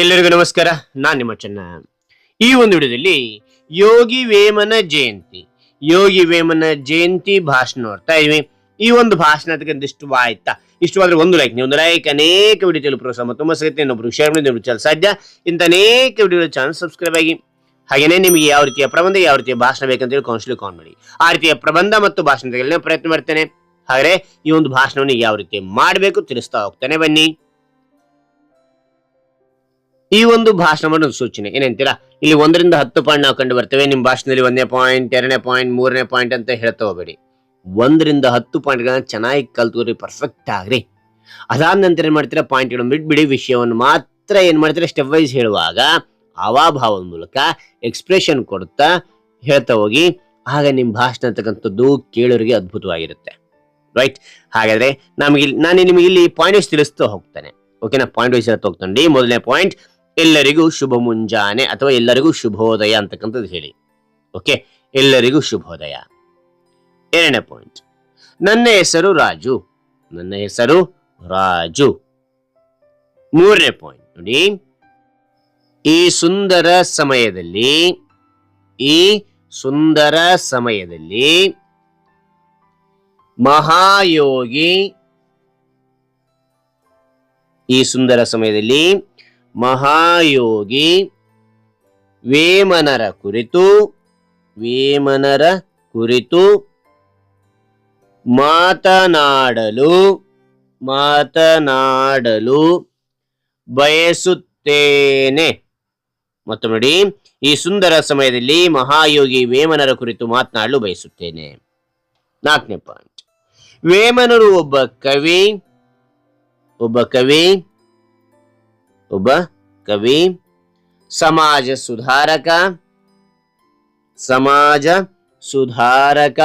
ಎಲ್ಲರಿಗೂ ನಮಸ್ಕಾರ. ನಾನು ನಿಮ್ಮ ಚೆನ್ನ. ಈ ಒಂದು ವಿಡಿಯೋದಲ್ಲಿ ಯೋಗಿ ವೇಮನ ಜಯಂತಿ. ಯೋಗಿ ವೇಮನ ಜಯಂತಿ ಭಾಷಣ ನೋಡ್ತಾ ಇದೀವಿ. ಈ ಒಂದು ಭಾಷಣ ಅದಕ್ಕಿಂತ ಆಯ್ತಾ ಇಷ್ಟವಾದ್ರೆ ಒಂದು ಲೈಕ್ ನೀವು ಒಂದು ಲೈಕ್ ಅನೇಕ ವಿಡಿಯೋ ಪ್ರೋತ್ಸಾಹ ಮತ್ತು ಸಿಗುತ್ತೆ ಇನ್ನೊಬ್ರು ಶೇರ್ ಮಾಡಿ ಸಾಧ್ಯ. ಇಂಥ ಅನೇಕ ವಿಡಿಯೋ ಚಾನಲ್ ಸಬ್ಸ್ಕ್ರೈಬ್ ಆಗಿ. ಹಾಗೇನೇ ನಿಮಗೆ ಯಾವ ರೀತಿಯ ಪ್ರಬಂಧ, ಯಾವ ರೀತಿಯ ಭಾಷಣ ಬೇಕಂತೇಳಿ ಕೌನ್ಸಿಲ್ ಕಾಲ್ ಮಾಡಿ. ಆ ರೀತಿಯ ಪ್ರಬಂಧ ಮತ್ತು ಭಾಷಣ ತೆಗೆಯಲು ಪ್ರಯತ್ನ ಮಾಡ್ತೇನೆ. ಹಾಗೆ ಈ ಒಂದು ಭಾಷಣವನ್ನು ಯಾವ ರೀತಿ ಮಾಡಬೇಕು ತಿಳಿಸ್ತಾ ಹೋಗ್ತಾನೆ ಬನ್ನಿ. ಈ ಒಂದು ಭಾಷಣ ಮಾಡೋದು ಸೂಚನೆ. ಏನಂತೀರಾ? ಇಲ್ಲಿ ಒಂದರಿಂದ ಹತ್ತು ಪಾಯಿಂಟ್ ನಾವು ಕಂಡು ಬರ್ತೇವೆ. ನಿಮ್ಮ ಭಾಷಣದಲ್ಲಿ ಒಂದನೇ ಪಾಯಿಂಟ್ ಎರಡನೇ ಪಾಯಿಂಟ್ ಮೂರನೇ ಪಾಯಿಂಟ್ ಅಂತ ಹೇಳ್ತಾ ಹೋಗ್ಬೇಡಿ. ಒಂದರಿಂದ ಹತ್ತು ಪಾಯಿಂಟ್ಗಳನ್ನ ಚೆನ್ನಾಗಿ ಕಲ್ತ್ಕೊರಿ ಪರ್ಫೆಕ್ಟ್ ಆಗ್ರಿ. ಅದಾದ ನಂತರ ಏನ್ ಮಾಡ್ತೀರಾ? ಪಾಯಿಂಟ್ಗಳನ್ನು ಬಿಟ್ಬಿಡಿ. ವಿಷಯವನ್ನು ಮಾತ್ರ ಏನ್ ಮಾಡ್ತೀರಾ? ಸ್ಟೆಪ್ ವೈಸ್ ಹೇಳುವಾಗ ಅವಾಭಾವದ ಮೂಲಕ ಎಕ್ಸ್ಪ್ರೆಷನ್ ಕೊಡ್ತಾ ಹೇಳ್ತಾ ಹೋಗಿ, ಆಗ ನಿಮ್ಮ ಭಾಷಣ ಅಂತಕ್ಕಂಥದ್ದು ಕೇಳೋರಿಗೆ ಅದ್ಭುತವಾಗಿರುತ್ತೆ. ರೈಟ್ ಹಾಗಾದ್ರೆ ನಮಗೆ ನಾನು ನಿಮಗೆ ಇಲ್ಲಿ ಪಾಯಿಂಟ್ ವೈಸ್ ತಿಳಿಸ್ತಾ ಹೋಗ್ತಾನೆ. ಓಕೆನಾ ಪಾಯಿಂಟ್ ವೈಸ್ ಹೇಳ್ತಾ ಹೋಗ್ತಾನೆ ಮೊದಲನೇ ಪಾಯಿಂಟ್ ಎಲ್ಲರಿಗೂ ಶುಭ ಮುಂಜಾನೆ ಅಥವಾ ಎಲ್ಲರಿಗೂ ಶುಭೋದಯ ಅಂತಕ್ಕಂಥದ್ದು ಹೇಳಿ. ಓಕೆ ಎಲ್ಲರಿಗೂ ಶುಭೋದಯ. ಎರಡನೇ ಪಾಯಿಂಟ್ ನನ್ನ ಹೆಸರು ರಾಜು. ನನ್ನ ಹೆಸರು ರಾಜು. ಮೂರನೇ ಪಾಯಿಂಟ್ ನೋಡಿ. ಈ ಸುಂದರ ಸಮಯದಲ್ಲಿ, ಈ ಸುಂದರ ಸಮಯದಲ್ಲಿ ಮಹಾಯೋಗಿ ಈ ಸುಂದರ ಸಮಯದಲ್ಲಿ ಮಹಾಯೋಗಿ ವೇಮನರ ಕುರಿತು ವೇಮನರ ಕುರಿತು ಮಾತನಾಡಲು ಮಾತನಾಡಲು ಬಯಸುತ್ತೇನೆ. ಮತ್ತು ನೋಡಿ, ಈ ಸುಂದರ ಸಮಯದಲ್ಲಿ ಮಹಾಯೋಗಿ ವೇಮನರ ಕುರಿತು ಮಾತನಾಡಲು ಬಯಸುತ್ತೇನೆ. ನಾಲ್ಕನೇ ಪಾಯಿಂಟ್ ವೇಮನರು ಒಬ್ಬ ಕವಿ ಒಬ್ಬ ಕವಿ ಒಬ್ಬ ಕವಿ, ಸಮಾಜ ಸುಧಾರಕ ಸಮಾಜ ಸುಧಾರಕ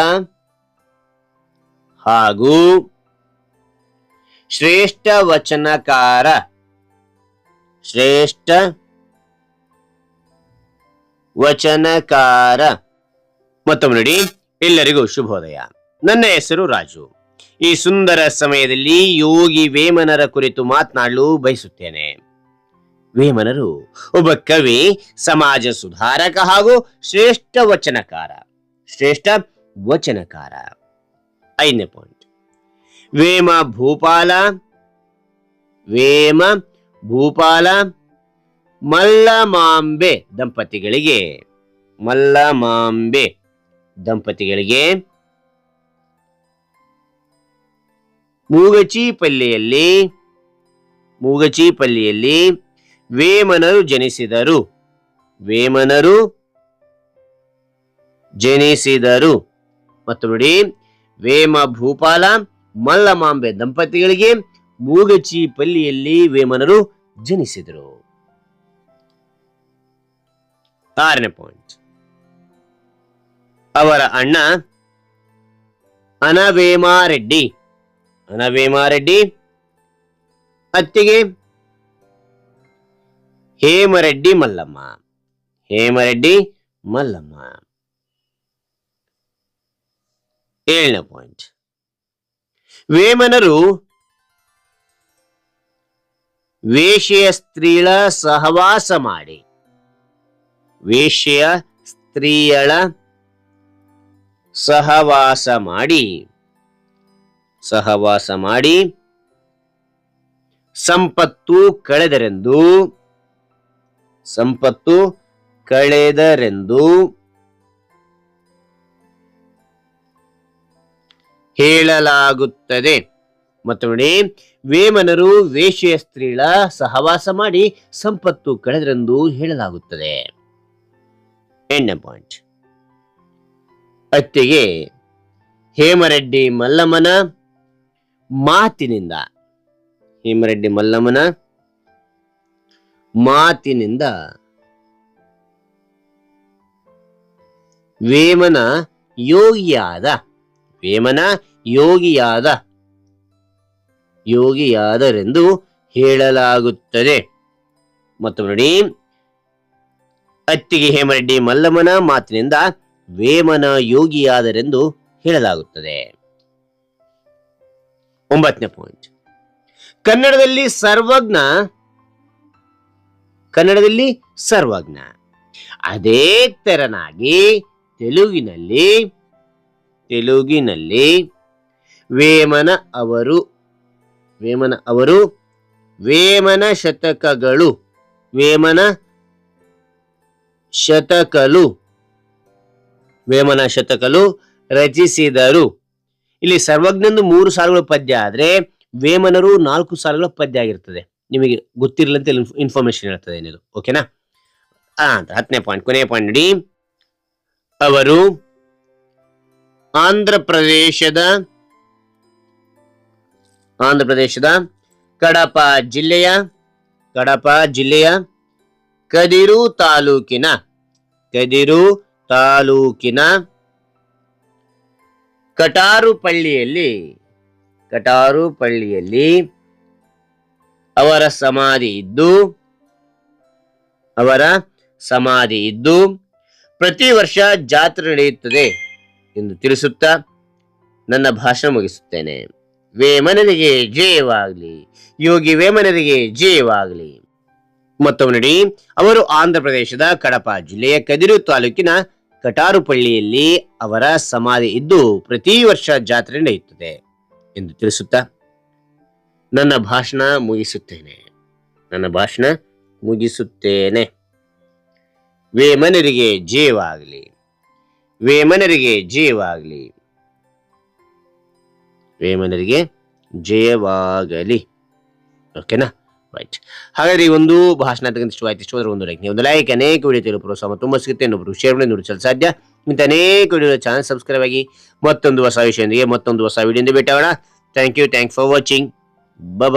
ಹಾಗೂ ಶ್ರೇಷ್ಠ ವಚನಕಾರ ಶ್ರೇಷ್ಠ ವಚನಕಾರ. ಮತ್ತೊಮ್ಮೆ ನೋಡಿ, ಎಲ್ಲರಿಗೂ ಶುಭೋದಯ. ನನ್ನ ಹೆಸರು ರಾಜು. ಈ ಸುಂದರ ಸಮಯದಲ್ಲಿ ಯೋಗಿ ವೇಮನರ ಕುರಿತು ಮಾತನಾಡಲು ಬಯಸುತ್ತೇನೆ. ವೇಮನರು, ಒಬ್ಬ ಕವಿ, ಸಮಾಜ ಸುಧಾರಕ ಹಾಗೂ ಶ್ರೇಷ್ಠ ವಚನಕಾರ. ಶ್ರೇಷ್ಠ ವಚನಕಾರ. ಐದನೇ ಪಾಯಿಂಟ್ ವೇಮ ಭೂಪಾಲ ವೇಮ ಭೂಪಾಲ, ಮಲ್ಲಮಾಂಬೆ ದಂಪತಿಗಳಿಗೆ ಮಲ್ಲಮಾಂಬೆ ದಂಪತಿಗಳಿಗೆ ಮೂಗಚೀಪಲ್ಲಿಯಲ್ಲಿ ಮೂಗಚೀಪಲ್ಲಿಯಲ್ಲಿ ವೇಮನರು ಜನಿಸಿದರು. ವೇಮನರು ಜನಿಸಿದರು. ಮತ್ತು ನೋಡಿ, ವೇಮ ಭೂಪಾಲ, ಮಲ್ಲಮಾಂಬೆ ದಂಪತಿಗಳಿಗೆ ಮೂಗಚೀಪಲ್ಲಿಯಲ್ಲಿ ವೇಮನರು ಜನಿಸಿದರು. ಆರನೇ ಪಾಯಿಂಟ್ ಅವರ ಅಣ್ಣ ಅನವೇಮಾರೆಡ್ಡಿ ಅನವೇಮಾರೆಡ್ಡಿ ಅತ್ತಿಗೆ ಹೇಮರೆಡ್ಡಿ ಮಲ್ಲಮ್ಮ. ಹೇಮರೆಡ್ಡಿ ಮಲ್ಲಮ್ಮ. ಏಳನೇ ಪಾಯಿಂಟ್ ವೇಮನರು ವೇಶ್ಯೆಯ ಸ್ತ್ರೀಳ ಸಹವಾಸ ಮಾಡಿ. ವೇಶ್ಯೆಯ ಸ್ತ್ರೀಯಳ ಸಹವಾಸ ಮಾಡಿ. ಸಹವಾಸ ಮಾಡಿ. ಸಂಪತ್ತು ಕಳೆದರೆಂದು ಸಂಪತ್ತು ಕಳೆದರೆಂದು. ಹೇಳಲಾಗುತ್ತದೆ. ಮತ್ತು ನೋಡಿ, ವೇಮನರು ವೇಷ್ಯ ಸ್ತ್ರೀಳ ಸಹವಾಸ ಮಾಡಿ ಸಂಪತ್ತು ಕಳೆದರೆಂದು ಹೇಳಲಾಗುತ್ತದೆ. ಪಾಯಿಂಟ್ ಅತ್ತಿಗೆ ಹೇಮರೆಡ್ಡಿ ಮಲ್ಲಮ್ಮನ ಮಾತಿನಿಂದ. ಹೇಮರೆಡ್ಡಿ ಮಲ್ಲಮ್ಮನ ಮಾತಿನಿಂದ ವೇಮನ ಯೋಗಿಯಾದ ವೇಮನ ಯೋಗಿಯಾದ, ಯೋಗಿಯಾದರೆಂದು ಹೇಳಲಾಗುತ್ತದೆ. ಮತ್ತು ನೋಡಿ ಅತ್ತಿಗೆ ಹೇಮರೆಡ್ಡಿ ಮಲ್ಲಮ್ಮನ ಮಾತಿನಿಂದ ವೇಮನ ಯೋಗಿಯಾದರೆಂದು ಹೇಳಲಾಗುತ್ತದೆ. ಒಂಬತ್ತನೇ ಪಾಯಿಂಟ್ ಕನ್ನಡದಲ್ಲಿ ಸರ್ವಜ್ಞ ಕನ್ನಡದಲ್ಲಿ ಸರ್ವಜ್ಞ. ಅದೇ ತೆರನಾಗಿ ತೆಲುಗಿನಲ್ಲಿ ತೆಲುಗಿನಲ್ಲಿ ವೇಮನ ಅವರು ವೇಮನ ಅವರು, ವೇಮನ ಶತಕಗಳು, ವೇಮನ ಶತಕಲು ವೇಮನ ಶತಕಲು ರಚಿಸಿದರು. ಇಲ್ಲಿ ಸರ್ವಜ್ಞಂದು ಮೂರು ಸಾಲುಗಳ ಪದ್ಯ ಆದರೆ ವೇಮನರು ನಾಲ್ಕು ಸಾಲುಗಳ ಪದ್ಯ ಆಗಿರ್ತದೆ. ನಿಮಗೆ ಗೊತ್ತಿರಲಂತ ಇನ್ಫಾರ್ಮೇಶನ್ ಹೇಳ್ತದೆ ಏನಿದು. ಓಕೆನಾ ಅಂತ ಹತ್ತನೇ ಪಾಯಿಂಟ್ ಕೊನೆಯ ಪಾಯಿಂಟ್ ನೋಡಿ. ಅವರು ಆಂಧ್ರ ಪ್ರದೇಶದ ಆಂಧ್ರ ಪ್ರದೇಶದ ಕಡಪ ಜಿಲ್ಲೆಯ ಕಡಪ ಜಿಲ್ಲೆಯ ಕದಿರು ತಾಲೂಕಿನ ಕದಿರು ತಾಲೂಕಿನ ಕಟಾರುಪಳ್ಳಿಯಲ್ಲಿ ಕಟಾರುಪಳ್ಳಿಯಲ್ಲಿ ಅವರ ಸಮಾಧಿ ಇದ್ದು, ಅವರ ಸಮಾಧಿ ಇದ್ದು ಪ್ರತಿ ವರ್ಷ ಜಾತ್ರೆ ನಡೆಯುತ್ತದೆ ಎಂದು ತಿಳಿಸುತ್ತಾ ನನ್ನ ಭಾಷಣ ಮುಗಿಸುತ್ತೇನೆ. ವೇಮನರಿಗೆ ಜಯವಾಗಲಿ. ಯೋಗಿ ವೇಮನರಿಗೆ ಜಯವಾಗಲಿ. ಮತ್ತೊಮ್ಮೆ ನೋಡಿ ಅವರು ಆಂಧ್ರ ಪ್ರದೇಶದ ಕಡಪ ಜಿಲ್ಲೆಯ ಕದಿರು ತಾಲೂಕಿನ ಕಟಾರುಪಳ್ಳಿಯಲ್ಲಿ ಅವರ ಸಮಾಧಿ ಇದ್ದು ಪ್ರತಿ ವರ್ಷ ಜಾತ್ರೆ ನಡೆಯುತ್ತದೆ ಎಂದು ತಿಳಿಸುತ್ತಾ ನನ್ನ ಭಾಷಣ ಮುಗಿಸುತ್ತೇನೆ. ನನ್ನ ಭಾಷಣ ಮುಗಿಸುತ್ತೇನೆ. ವೇಮನರಿಗೆ ಜೀವಾಗಲಿ ವೇಮನರಿಗೆ ಜೀವಾಗಲಿ ವೇಮನರಿಗೆ ಜಯವಾಗಲಿ. ಓಕೆನಾ? ರೈಟ್ ಹಾಗಾದ್ರೆ ಈ ಒಂದು ಭಾಷಣ ಇಷ್ಟವಾಯ್ತು ಇಷ್ಟವಾದ್ರೆ ಒಂದು ಲೈಕ್ ನೀವು ಒಂದು ಲೈಕ್ ಅನೇಕ ವಿಡಿಯೋ ತಿಳಿಯಲು ಪ್ರೋತ್ಸಾಹ ತುಂಬ ಸಿಗುತ್ತೆ. ಇನ್ನೊಬ್ಬರು ಶೇರ್ ಮಾಡಿ ನೋಡಿ ಸಾಧ್ಯ. ಇಂತ ಅನೇಕ ವಿಡಿಯೋ ಚಾನಲ್ ಸಬ್ಸ್ಕ್ರೈಬ್ ಆಗಿ ಮತ್ತೊಂದು ಹೊಸ ವಿಷಯದೊಂದಿಗೆ ಮತ್ತೊಂದು ಹೊಸ ವಿಡಿಯೋದಿಂದ ಭೇಟಾಗೋಣ thank you thank for watching Bye bye.